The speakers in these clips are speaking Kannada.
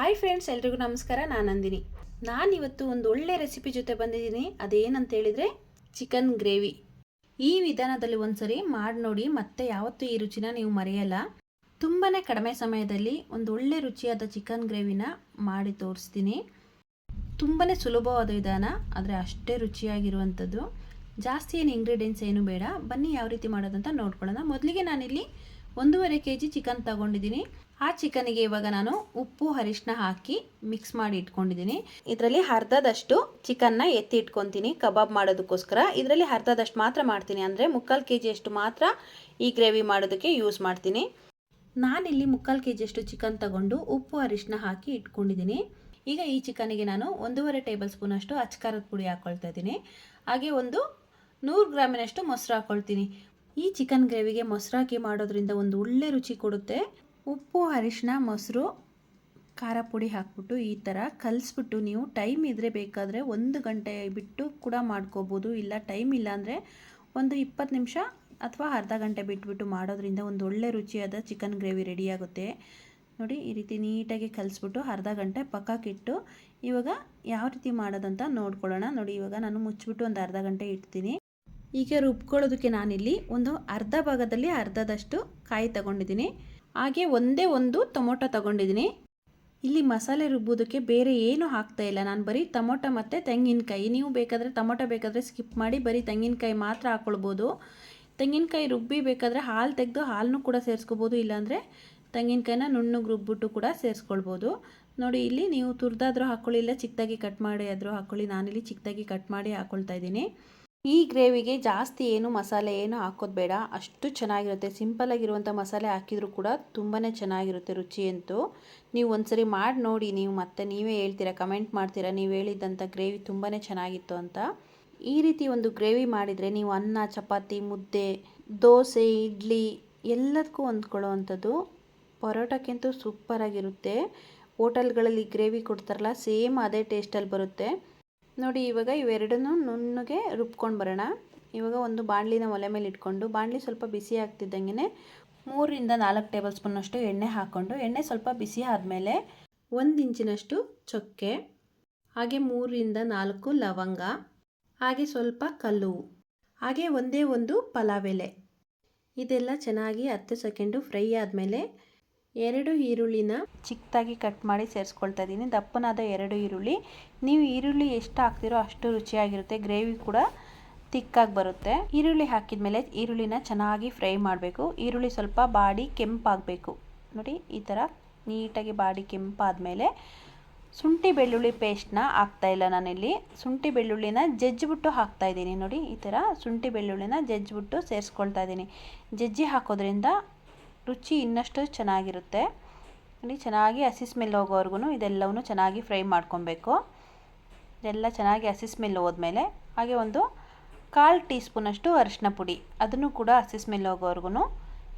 ಹಾಯ್ ಫ್ರೆಂಡ್ಸ್, ಎಲ್ರಿಗೂ ನಮಸ್ಕಾರ. ನಾನು ನಂದಿನಿ. ನಾನಿವತ್ತು ಒಂದು ಒಳ್ಳೆ ರೆಸಿಪಿ ಜೊತೆ ಬಂದಿದ್ದೀನಿ. ಅದೇನಂತ ಹೇಳಿದರೆ ಚಿಕನ್ ಗ್ರೇವಿ ಈ ವಿಧಾನದಲ್ಲಿ ಒಂದ್ಸರಿ ಮಾಡಿ ನೋಡಿ, ಮತ್ತೆ ಯಾವತ್ತೂ ಈ ರುಚಿನ ನೀವು ಮರೆಯಲ್ಲ. ತುಂಬಾ ಕಡಿಮೆ ಸಮಯದಲ್ಲಿ ಒಂದು ಒಳ್ಳೆ ರುಚಿಯಾದ ಚಿಕನ್ ಗ್ರೇವಿನ ಮಾಡಿ ತೋರಿಸ್ತೀನಿ. ತುಂಬಾ ಸುಲಭವಾದ ವಿಧಾನ, ಆದರೆ ಅಷ್ಟೇ ರುಚಿಯಾಗಿರುವಂಥದ್ದು ಜಾಸ್ತಿ ಏನು ಇಂಗ್ರೀಡಿಯೆಂಟ್ಸ್ ಏನು ಬೇಡ. ಬನ್ನಿ ಯಾವ ರೀತಿ ಮಾಡೋದಂತ ನೋಡ್ಕೊಳ್ಳೋಣ. ಮೊದಲಿಗೆ ನಾನಿಲ್ಲಿ ಒಂದೂವರೆ ಕೆ ಜಿ ಚಿಕನ್ ತಗೊಂಡಿದ್ದೀನಿ. ಆ ಚಿಕನಿಗೆ ಇವಾಗ ನಾನು ಉಪ್ಪು ಅರಿಶಿನ ಹಾಕಿ ಮಿಕ್ಸ್ ಮಾಡಿ ಇಟ್ಕೊಂಡಿದ್ದೀನಿ. ಇದರಲ್ಲಿ ಅರ್ಧದಷ್ಟು ಚಿಕನ್ನ ಎತ್ತಿ ಇಟ್ಕೊತೀನಿ ಕಬಾಬ್ ಮಾಡೋದಕ್ಕೋಸ್ಕರ. ಇದರಲ್ಲಿ ಅರ್ಧದಷ್ಟು ಮಾತ್ರ ಮಾಡ್ತೀನಿ. ಅಂದರೆ ಮುಕ್ಕಾಲು ಕೆ ಜಿಯಷ್ಟು ಮಾತ್ರ ಈ ಗ್ರೇವಿ ಮಾಡೋದಕ್ಕೆ ಯೂಸ್ ಮಾಡ್ತೀನಿ. ನಾನಿಲ್ಲಿ ಮುಕ್ಕಾಲು ಕೆ ಜಿಯಷ್ಟು ಚಿಕನ್ ತಗೊಂಡು ಉಪ್ಪು ಅರಿಶಿನ ಹಾಕಿ ಇಟ್ಕೊಂಡಿದ್ದೀನಿ. ಈಗ ಈ ಚಿಕನಿಗೆ ನಾನು ಒಂದೂವರೆ ಟೇಬಲ್ ಸ್ಪೂನಷ್ಟು ಅಚ್ಕಾರದ ಪುಡಿ ಹಾಕ್ಕೊಳ್ತಾ ಇದ್ದೀನಿ. ಹಾಗೆ ಒಂದು ನೂರು ಗ್ರಾಮಿನಷ್ಟು ಮೊಸರು ಹಾಕ್ಕೊಳ್ತೀನಿ ಈ ಚಿಕನ್ ಗ್ರೇವಿಗೆ ಮೊಸರಾಕಿ ಮಾಡೋದ್ರಿಂದ ಒಂದು ಒಳ್ಳೆ ರುಚಿ ಕೊಡುತ್ತೆ. ಉಪ್ಪು ಅರಿಶಿನ ಮೊಸರು, ಖಾರ ಪುಡಿ ಹಾಕ್ಬಿಟ್ಟು ಈ ಥರ ಕಲಿಸ್ಬಿಟ್ಟು ನೀವು ಟೈಮ್ ಇದ್ದರೆ ಬೇಕಾದರೆ ಒಂದು ಗಂಟೆ ಬಿಟ್ಟು ಕೂಡ ಮಾಡ್ಕೋಬೋದು. ಇಲ್ಲ ಟೈಮ್ ಇಲ್ಲ ಅಂದರೆ ಒಂದು ಇಪ್ಪತ್ತು ನಿಮಿಷ ಅಥವಾ ಅರ್ಧ ಗಂಟೆ ಬಿಟ್ಬಿಟ್ಟು ಮಾಡೋದ್ರಿಂದ ಒಂದು ಒಳ್ಳೆ ರುಚಿಯಾದ ಚಿಕನ್ ಗ್ರೇವಿ ರೆಡಿಯಾಗುತ್ತೆ ನೋಡಿ, ಈ ರೀತಿ ನೀಟಾಗಿ ಕಲಿಸ್ಬಿಟ್ಟು ಅರ್ಧ ಗಂಟೆ ಪಕ್ಕಕ್ಕಿಟ್ಟು ಇವಾಗ ಯಾವ ರೀತಿ ಮಾಡೋದಂತ ನೋಡ್ಕೊಳ್ಳೋಣ. ನೋಡಿ, ಇವಾಗ ನಾನು ಮುಚ್ಚಿಬಿಟ್ಟು ಒಂದು ಅರ್ಧ ಗಂಟೆ ಇಡ್ತೀನಿ. ಈಗ ರುಬ್ಕೊಳ್ಳೋದಕ್ಕೆ ನಾನಿಲ್ಲಿ ಒಂದು ಅರ್ಧ ಭಾಗದಲ್ಲಿ ಅರ್ಧದಷ್ಟು ಕಾಯಿ ತಗೊಂಡಿದ್ದೀನಿ. ಹಾಗೆ ಒಂದೇ ಒಂದು ಟೊಮೊಟೊ ತಗೊಂಡಿದ್ದೀನಿ. ಇಲ್ಲಿ ಮಸಾಲೆ ರುಬ್ಬೋದಕ್ಕೆ ಬೇರೆ ಏನು ಹಾಕ್ತಾ ಇಲ್ಲ. ನಾನು ಬರೀ ಟೊಮೊಟೊ ಮತ್ತು ತೆಂಗಿನಕಾಯಿ. ನೀವು ಬೇಕಾದರೆ ಟೊಮೊಟೊ ಬೇಕಾದರೆ ಸ್ಕಿಪ್ ಮಾಡಿ ಬರೀ ತೆಂಗಿನಕಾಯಿ ಮಾತ್ರ ಹಾಕ್ಕೊಳ್ಬೋದು ತೆಂಗಿನಕಾಯಿ ರುಬ್ಬಿ ಬೇಕಾದರೆ ಹಾಲು ತೆಗೆದು ಹಾಲನ್ನು ಕೂಡ ಸೇರಿಸ್ಕೋಬೋದು. ಇಲ್ಲಾಂದರೆ ತೆಂಗಿನಕಾಯಿನ ನುಣ್ಣಗೆ ರುಬ್ಬಿಟ್ಟು ಕೂಡ ಸೇರಿಸ್ಕೊಳ್ಬೋದು. ನೋಡಿ, ಇಲ್ಲಿ ನೀವು ತುರ್ದಾದರೂ ಹಾಕ್ಕೊಳ್ಳಿ ಇಲ್ಲ ಚಿಕ್ಕದಾಗಿ ಕಟ್ ಮಾಡಿ ಆದರೂ ಹಾಕ್ಕೊಳ್ಳಿ ನಾನಿಲ್ಲಿ ಚಿಕ್ಕದಾಗಿ ಕಟ್ ಮಾಡಿ ಹಾಕ್ಕೊಳ್ತಾ ಇದ್ದೀನಿ. ಈ ಗ್ರೇವಿಗೆ ಜಾಸ್ತಿ ಏನು ಮಸಾಲೆ ಏನು ಹಾಕೋದು ಬೇಡ. ಅಷ್ಟು ಚೆನ್ನಾಗಿರುತ್ತೆ. ಸಿಂಪಲಾಗಿರುವಂಥ ಮಸಾಲೆ ಹಾಕಿದರೂ ಕೂಡ ತುಂಬಾ ಚೆನ್ನಾಗಿರುತ್ತೆ ರುಚಿ ಅಂತೂ. ನೀವು ಒಂದ್ಸರಿ ಮಾಡಿ ನೋಡಿ. ನೀವು ಮತ್ತೆ ನೀವೇ ಹೇಳ್ತೀರಾ, ಕಮೆಂಟ್ ಮಾಡ್ತೀರಾ, ನೀವು ಹೇಳಿದ್ದಂಥ ಗ್ರೇವಿ ತುಂಬಾ ಚೆನ್ನಾಗಿತ್ತು ಅಂತ. ಈ ರೀತಿ ಒಂದು ಗ್ರೇವಿ ಮಾಡಿದರೆ ನೀವು ಅನ್ನ, ಚಪಾತಿ, ಮುದ್ದೆ, ದೋಸೆ, ಇಡ್ಲಿ ಎಲ್ಲದಕ್ಕೂ ಹೊಂದ್ಕೊಳ್ಳೋ ಅಂಥದ್ದು ಪರೋಟಕ್ಕಿಂತೂ ಸೂಪರಾಗಿರುತ್ತೆ. ಹೋಟೆಲ್ಗಳಲ್ಲಿ ಗ್ರೇವಿ ಕೊಡ್ತಾರಲ್ಲ, ಸೇಮ್ ಅದೇ ಟೇಸ್ಟಲ್ಲಿ ಬರುತ್ತೆ. ನೋಡಿ, ಇವಾಗ ಇವೆರಡನ್ನೂ ನುಣ್ಣಗೆ ರುಬ್ಕೊಂಡು ಬರೋಣ. ಇವಾಗ ಒಂದು ಬಾಣಲಿನ ಒಲೆ ಮೇಲೆ ಇಟ್ಕೊಂಡು, ಬಾಣಲಿ ಸ್ವಲ್ಪ ಬಿಸಿ ಆಗ್ತಿದ್ದಂಗೆ ಮೂರರಿಂದ ನಾಲ್ಕು ಟೇಬಲ್ ಸ್ಪೂನಷ್ಟು ಎಣ್ಣೆ ಹಾಕ್ಕೊಂಡು ಎಣ್ಣೆ ಸ್ವಲ್ಪ ಬಿಸಿ ಆದಮೇಲೆ ಒಂದು ಇಂಚಿನಷ್ಟು ಚೊಕ್ಕೆ, ಹಾಗೆ ಮೂರರಿಂದ ನಾಲ್ಕು ಲವಂಗ, ಹಾಗೆ ಸ್ವಲ್ಪ ಕಲ್ಲು, ಹಾಗೆ ಒಂದೇ ಒಂದು ಪಲಾವ್ ಇದೆಲ್ಲ ಚೆನ್ನಾಗಿ ಹತ್ತು ಸೆಕೆಂಡು ಫ್ರೈ ಆದಮೇಲೆ ಎರಡು ಈರುಳ್ಳಿನ ಚಿಕ್ಕದಾಗಿ ಕಟ್ ಮಾಡಿ ಸೇರಿಸ್ಕೊಳ್ತಾ ಇದ್ದೀನಿ. ದಪ್ಪನಾದ ಎರಡು ಈರುಳ್ಳಿ. ನೀವು ಈರುಳ್ಳಿ ಎಷ್ಟು ಹಾಕ್ತಿರೋ ಅಷ್ಟು ರುಚಿಯಾಗಿರುತ್ತೆ. ಗ್ರೇವಿ ಕೂಡ ತಿಕ್ಕಾಗಿ ಬರುತ್ತೆ. ಈರುಳ್ಳಿ ಹಾಕಿದ ಮೇಲೆ ಈರುಳ್ಳಿನ ಚೆನ್ನಾಗಿ ಫ್ರೈ ಮಾಡಬೇಕು. ಈರುಳ್ಳಿ ಸ್ವಲ್ಪ ಬಾಡಿ ಕೆಂಪಾಗಬೇಕು. ನೋಡಿ, ಈ ಥರ ನೀಟಾಗಿ ಬಾಡಿ ಕೆಂಪಾದಮೇಲೆ ಶುಂಠಿ ಬೆಳ್ಳುಳ್ಳಿ ಪೇಸ್ಟ್ನ ಹಾಕ್ತಾ ಇಲ್ಲ ನಾನಿಲ್ಲಿ. ಶುಂಠಿ ಬೆಳ್ಳುಳ್ಳಿನ ಜಜ್ಜಿಬಿಟ್ಟು ಹಾಕ್ತಾಯಿದ್ದೀನಿ ನೋಡಿ, ಈ ಥರ ಶುಂಠಿ ಬೆಳ್ಳುಳ್ಳಿನ ಜಜ್ಜಿಬಿಟ್ಟು ಸೇರಿಸ್ಕೊಳ್ತಾ ಇದ್ದೀನಿ. ಜಜ್ಜಿ ಹಾಕೋದ್ರಿಂದ ರುಚಿ ಇನ್ನಷ್ಟು ಚೆನ್ನಾಗಿರುತ್ತೆ. ನೋಡಿ, ಚೆನ್ನಾಗಿ ಹಸಿ ಸ್ಮೆಲ್ ಹೋಗೋವರೆಗೂ ಇದೆಲ್ಲವೂ ಚೆನ್ನಾಗಿ ಫ್ರೈ ಮಾಡ್ಕೊಬೇಕು. ಇದೆಲ್ಲ ಚೆನ್ನಾಗಿ ಹಸಿ ಸ್ಮೆಲ್ ಹೋದ್ಮೇಲೆ ಹಾಗೆ ಒಂದು ಕಾಲು ಟೀ ಸ್ಪೂನಷ್ಟು ಅರಿಶಿನ ಪುಡಿ. ಅದನ್ನು ಕೂಡ ಹಸಿ ಸ್ಮೆಲ್ ಹೋಗೋವರೆಗೂ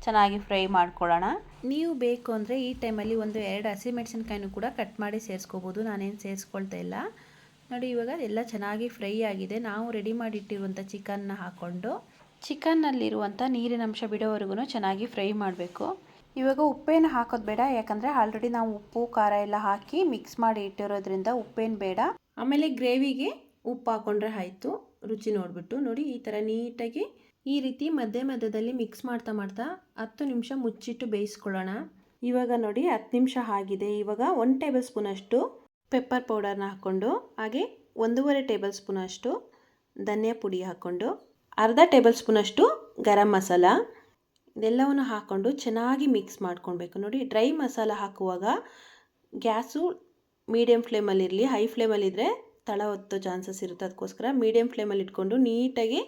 ಚೆನ್ನಾಗಿ ಫ್ರೈ ಮಾಡ್ಕೊಳ್ಳೋಣ. ನೀವು ಬೇಕು ಅಂದರೆ ಈ ಟೈಮಲ್ಲಿ ಒಂದು ಎರಡು ಹಸಿಮೆಣಸಿನ್ಕಾಯಿನೂ ಕೂಡ ಕಟ್ ಮಾಡಿ ಸೇರಿಸ್ಕೋಬೋದು. ನಾನೇನು ಸೇರಿಸ್ಕೊಳ್ತಾ ಇಲ್ಲ. ನೋಡಿ, ಇವಾಗ ಎಲ್ಲ ಚೆನ್ನಾಗಿ ಫ್ರೈ ಆಗಿದೆ. ನಾವು ರೆಡಿ ಮಾಡಿ ಇಟ್ಟಿರುವಂಥ ಚಿಕನ್ನ ಹಾಕ್ಕೊಂಡು ಚಿಕನ್ನಲ್ಲಿರುವಂಥ ನೀರಿನ ಅಂಶ ಬಿಡೋವರೆಗೂ ಚೆನ್ನಾಗಿ ಫ್ರೈ ಮಾಡಬೇಕು. ಇವಾಗ ಉಪ್ಪೇನು ಹಾಕೋದು ಬೇಡ, ಯಾಕಂದರೆ ಆಲ್ರೆಡಿ ನಾವು ಉಪ್ಪು, ಖಾರ ಎಲ್ಲ ಹಾಕಿ ಮಿಕ್ಸ್ ಮಾಡಿ ಇಟ್ಟಿರೋದ್ರಿಂದ ಉಪ್ಪೇನು ಬೇಡ. ಆಮೇಲೆ ಗ್ರೇವಿಗೆ ಉಪ್ಪು ಹಾಕೊಂಡ್ರೆ ಆಯಿತು. ರುಚಿ ನೋಡಿಬಿಟ್ಟು ನೋಡಿ, ಈ ಥರ ನೀಟಾಗಿ ಈ ರೀತಿ ಮಧ್ಯೆ ಮಧ್ಯದಲ್ಲಿ ಮಿಕ್ಸ್ ಮಾಡ್ತಾ ಮಾಡ್ತಾ ಹತ್ತು ನಿಮಿಷ ಮುಚ್ಚಿಟ್ಟು ಬೇಯಿಸ್ಕೊಳ್ಳೋಣ. ಇವಾಗ ನೋಡಿ, ಹತ್ತು ನಿಮಿಷ ಆಗಿದೆ. ಇವಾಗ ಒನ್ ಟೇಬಲ್ ಸ್ಪೂನಷ್ಟು ಪೆಪ್ಪರ್ ಪೌಡರ್ನ ಹಾಕ್ಕೊಂಡು, ಹಾಗೆ ಒಂದೂವರೆ ಟೇಬಲ್ ಸ್ಪೂನಷ್ಟು ಧನಿಯಾ ಪುಡಿ ಹಾಕ್ಕೊಂಡು ಅರ್ಧ ಟೇಬಲ್ ಸ್ಪೂನಷ್ಟು ಗರಂ ಮಸಾಲ. ಇದೆಲ್ಲವನ್ನು ಹಾಕ್ಕೊಂಡು ಚೆನ್ನಾಗಿ ಮಿಕ್ಸ್ ಮಾಡ್ಕೊಳ್ಬೇಕು. ನೋಡಿ ಡ್ರೈ ಮಸಾಲ ಹಾಕುವಾಗ ಗ್ಯಾಸು ಮೀಡಿಯಮ್ ಫ್ಲೇಮಲ್ಲಿರಲಿ ಹೈ ಫ್ಲೇಮಲ್ಲಿದ್ದರೆ ತಳ ಹೊತ್ತೋ ಚಾನ್ಸಸ್ ಇರುತ್ತೆ. ಅದಕ್ಕೋಸ್ಕರ ಮೀಡಿಯಮ್ ಫ್ಲೇಮಲ್ಲಿ ಇಟ್ಕೊಂಡು ನೀಟಾಗಿ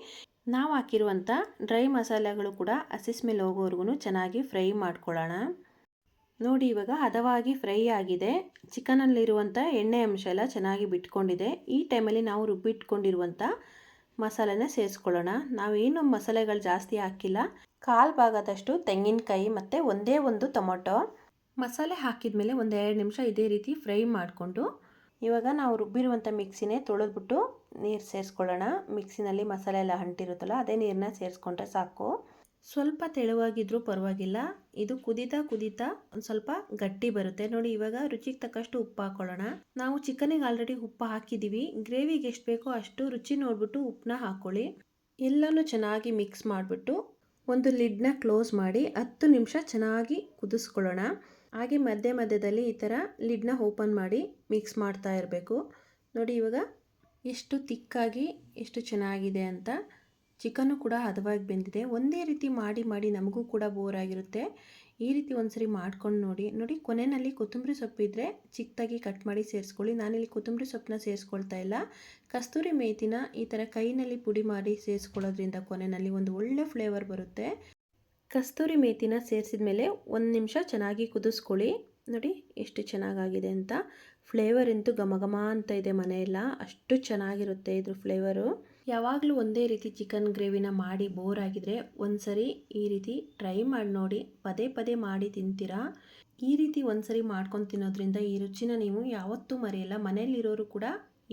ನಾವು ಹಾಕಿರುವಂಥ ಡ್ರೈ ಮಸಾಲೆಗಳು ಕೂಡ ಹಸಿ ಸ್ಮೆಲ್ ಹೋಗೋವರೆಗೂ ಚೆನ್ನಾಗಿ ಫ್ರೈ ಮಾಡ್ಕೊಳ್ಳೋಣ. ನೋಡಿ, ಇವಾಗ ಹದವಾಗಿ ಫ್ರೈ ಆಗಿದೆ. ಚಿಕನಲ್ಲಿರುವಂಥ ಎಣ್ಣೆ ಅಂಶ ಎಲ್ಲ ಚೆನ್ನಾಗಿ ಬಿಟ್ಕೊಂಡಿದೆ. ಈ ಟೈಮಲ್ಲಿ ನಾವು ರುಬ್ಬಿಟ್ಕೊಂಡಿರುವಂಥ ಮಸಾಲೆನ ಸೇರಿಸ್ಕೊಳ್ಳೋಣ. ನಾವೇನು ಮಸಾಲೆಗಳು ಜಾಸ್ತಿ ಹಾಕಿಲ್ಲ. ಕಾಲು ಭಾಗದಷ್ಟು ತೆಂಗಿನಕಾಯಿ ಮತ್ತು ಒಂದೇ ಒಂದು ಟೊಮೊಟೊ. ಮಸಾಲೆ ಹಾಕಿದ ಮೇಲೆ ಒಂದು ಎರಡು ನಿಮಿಷ ಇದೇ ರೀತಿ ಫ್ರೈ ಮಾಡಿಕೊಂಡು, ಇವಾಗ ನಾವು ರುಬ್ಬಿರುವಂಥ ಮಿಕ್ಸಿನೇ ತೊಳೆದ್ಬಿಟ್ಟು ನೀರು ಸೇರಿಸ್ಕೊಳ್ಳೋಣ. ಮಿಕ್ಸಿನಲ್ಲಿ ಮಸಾಲೆ ಎಲ್ಲ ಅಂಟಿರುತ್ತಲ್ಲ, ಅದೇ ನೀರನ್ನ ಸೇರಿಸ್ಕೊಂಡ್ರೆ ಸಾಕು. ಸ್ವಲ್ಪ ತೆಳುವಾಗಿದ್ದರೂ ಪರವಾಗಿಲ್ಲ. ಇದು ಕುದಿತಾ ಕುದಿತಾ ಒಂದು ಸ್ವಲ್ಪ ಗಟ್ಟಿ ಬರುತ್ತೆ. ನೋಡಿ, ಇವಾಗ ರುಚಿಗೆ ತಕ್ಕಷ್ಟು ಉಪ್ಪು ಹಾಕೊಳ್ಳೋಣ. ನಾವು ಚಿಕನಿಗೆ ಆಲ್ರೆಡಿ ಉಪ್ಪು ಹಾಕಿದ್ದೀವಿ ಗ್ರೇವಿಗೆ ಎಷ್ಟು ಬೇಕೋ ಅಷ್ಟು ರುಚಿ ನೋಡಿಬಿಟ್ಟು ಉಪ್ಪನ್ನ ಹಾಕ್ಕೊಳ್ಳಿ ಎಲ್ಲನೂ ಚೆನ್ನಾಗಿ ಮಿಕ್ಸ್ ಮಾಡಿಬಿಟ್ಟು ಒಂದು ಲಿಡ್ನ ಕ್ಲೋಸ್ ಮಾಡಿ ಹತ್ತು ನಿಮಿಷ ಚೆನ್ನಾಗಿ ಕುದಿಸ್ಕೊಳ್ಳೋಣ. ಹಾಗೆ ಮಧ್ಯ ಮಧ್ಯದಲ್ಲಿ ಈ ಥರ ಲಿಡ್ನ ಓಪನ್ ಮಾಡಿ ಮಿಕ್ಸ್ ಮಾಡ್ತಾ ಇರಬೇಕು. ನೋಡಿ, ಇವಾಗ ಎಷ್ಟು ತಿಕ್ಕಾಗಿ ಎಷ್ಟು ಚೆನ್ನಾಗಿದೆ ಅಂತ ಚಿಕನ್ನು ಕೂಡ ಹದವಾಗಿ ಬೆಂದಿದೆ. ಒಂದೇ ರೀತಿ ಮಾಡಿ ಮಾಡಿ ನಮಗೂ ಕೂಡ ಬೋರ್ ಆಗಿರುತ್ತೆ. ಈ ರೀತಿ ಒಂದ್ಸರಿ ಮಾಡ್ಕೊಂಡು ನೋಡಿ. ನೋಡಿ, ಕೊನೆಯಲ್ಲಿ ಕೊತ್ತಂಬರಿ ಸೊಪ್ಪಿದ್ರೆ ಚಿಕ್ಕದಾಗಿ ಕಟ್ ಮಾಡಿ ಸೇರಿಸ್ಕೊಳ್ಳಿ. ನಾನಿಲ್ಲಿ ಕೊತ್ತಂಬರಿ ಸೊಪ್ಪನ್ನ ಸೇರಿಸ್ಕೊಳ್ತಾ ಇಲ್ಲ. ಕಸ್ತೂರಿ ಮೇಥಿನ ಈ ಥರ ಕೈನಲ್ಲಿ ಪುಡಿ ಮಾಡಿ ಸೇರಿಸ್ಕೊಳ್ಳೋದ್ರಿಂದ ಕೊನೆಯಲ್ಲಿ ಒಂದು ಒಳ್ಳೆ ಫ್ಲೇವರ್ ಬರುತ್ತೆ. ಕಸ್ತೂರಿ ಮೇಥಿನ ಸೇರಿಸಿದ ಮೇಲೆ ಒಂದು ನಿಮಿಷ ಚೆನ್ನಾಗಿ ಕುದಿಸ್ಕೊಳ್ಳಿ. ನೋಡಿ, ಎಷ್ಟು ಚೆನ್ನಾಗಾಗಿದೆ ಅಂತ. ಫ್ಲೇವರ್ ಅಂತೂ ಘಮ ಅಂತ ಇದೆ ಮನೆಯೆಲ್ಲ. ಅಷ್ಟು ಚೆನ್ನಾಗಿರುತ್ತೆ ಇದ್ರ ಫ್ಲೇವರು ಯಾವಾಗಲೂ ಒಂದೇ ರೀತಿ ಚಿಕನ್ ಗ್ರೇವಿನ ಮಾಡಿ ಬೋರ್ ಆಗಿದ್ರೆ ಒಂದ್ಸರಿ ಈ ರೀತಿ ಟ್ರೈ ಮಾಡಿ ನೋಡಿ, ಪದೇ ಪದೇ ಮಾಡಿ ತಿಂತೀರಾ? ಈ ರೀತಿ ಒಂದ್ಸರಿ ಮಾಡ್ಕೊಂಡು ತಿನ್ನೋದ್ರಿಂದ ಈ ರುಚಿನ ನೀವು ಯಾವತ್ತೂ ಮರೆಯಲ್ಲ, ಮನೆಯಲ್ಲಿರೋರು ಕೂಡ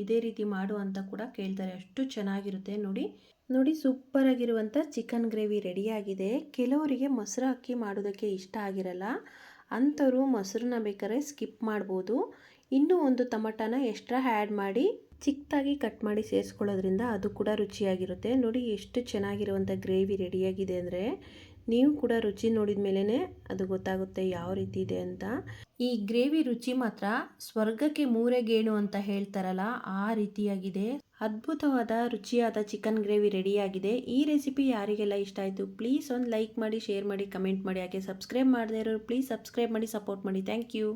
ಇದೇ ರೀತಿ ಮಾಡು ಅಂತ ಕೂಡ ಕೇಳ್ತಾರೆ. ಅಷ್ಟು ಚೆನ್ನಾಗಿರುತ್ತೆ. ನೋಡಿ ನೋಡಿ ಸೂಪರ್ ಆಗಿರುವಂಥ ಚಿಕನ್ ಗ್ರೇವಿ ರೆಡಿಯಾಗಿದೆ ಕೆಲವರಿಗೆ ಮೊಸರು ಅಕ್ಕಿ ಮಾಡೋದಕ್ಕೆ ಇಷ್ಟ ಆಗಿರಲ್ಲ. ಅಂಥವ್ರು ಮೊಸರನ್ನ ಬೇಕಾದ್ರೆ ಸ್ಕಿಪ್ ಮಾಡ್ಬೋದು. ಇನ್ನೂ ಒಂದು ಟೊಮಟನ ಎಕ್ಸ್ಟ್ರಾ ಆ್ಯಡ್ ಮಾಡಿ ಚಿಕ್ಕದಾಗಿ ಕಟ್ ಮಾಡಿ ಸೇರಿಸ್ಕೊಳ್ಳೋದ್ರಿಂದ ಅದು ಕೂಡ ರುಚಿಯಾಗಿರುತ್ತೆ. ನೋಡಿ ಎಷ್ಟು ಚೆನ್ನಾಗಿರುವಂಥ ಗ್ರೇವಿ ರೆಡಿಯಾಗಿದೆ ಅಂದರೆ ನೀವು ಕೂಡ ರುಚಿ ನೋಡಿದ ಮೇಲೇ ಅದು ಗೊತ್ತಾಗುತ್ತೆ ಯಾವ ರೀತಿ ಇದೆ ಅಂತ. ಈ ಗ್ರೇವಿ ರುಚಿ ಮಾತ್ರ ಸ್ವರ್ಗಕ್ಕೆ ಮೂರೇ ಗೇಣು ಅಂತ ಹೇಳ್ತಾರಲ್ಲ, ಆ ರೀತಿಯಾಗಿದೆ. ಅದ್ಭುತವಾದ ರುಚಿಯಾದ ಚಿಕನ್ ಗ್ರೇವಿ ರೆಡಿಯಾಗಿದೆ. ಈ ರೆಸಿಪಿ ಯಾರಿಗೆಲ್ಲ ಇಷ್ಟ ಆಯಿತು ಪ್ಲೀಸ್ ಒಂದು ಲೈಕ್ ಮಾಡಿ, ಶೇರ್ ಮಾಡಿ, ಕಮೆಂಟ್ ಮಾಡಿ. ಹಾಗೆ ಸಬ್ಸ್ಕ್ರೈಬ್ ಮಾಡದೇ ಇರೋರು ಪ್ಲೀಸ್ ಸಬ್ಸ್ಕ್ರೈಬ್ ಮಾಡಿ, ಸಪೋರ್ಟ್ ಮಾಡಿ. Thank you.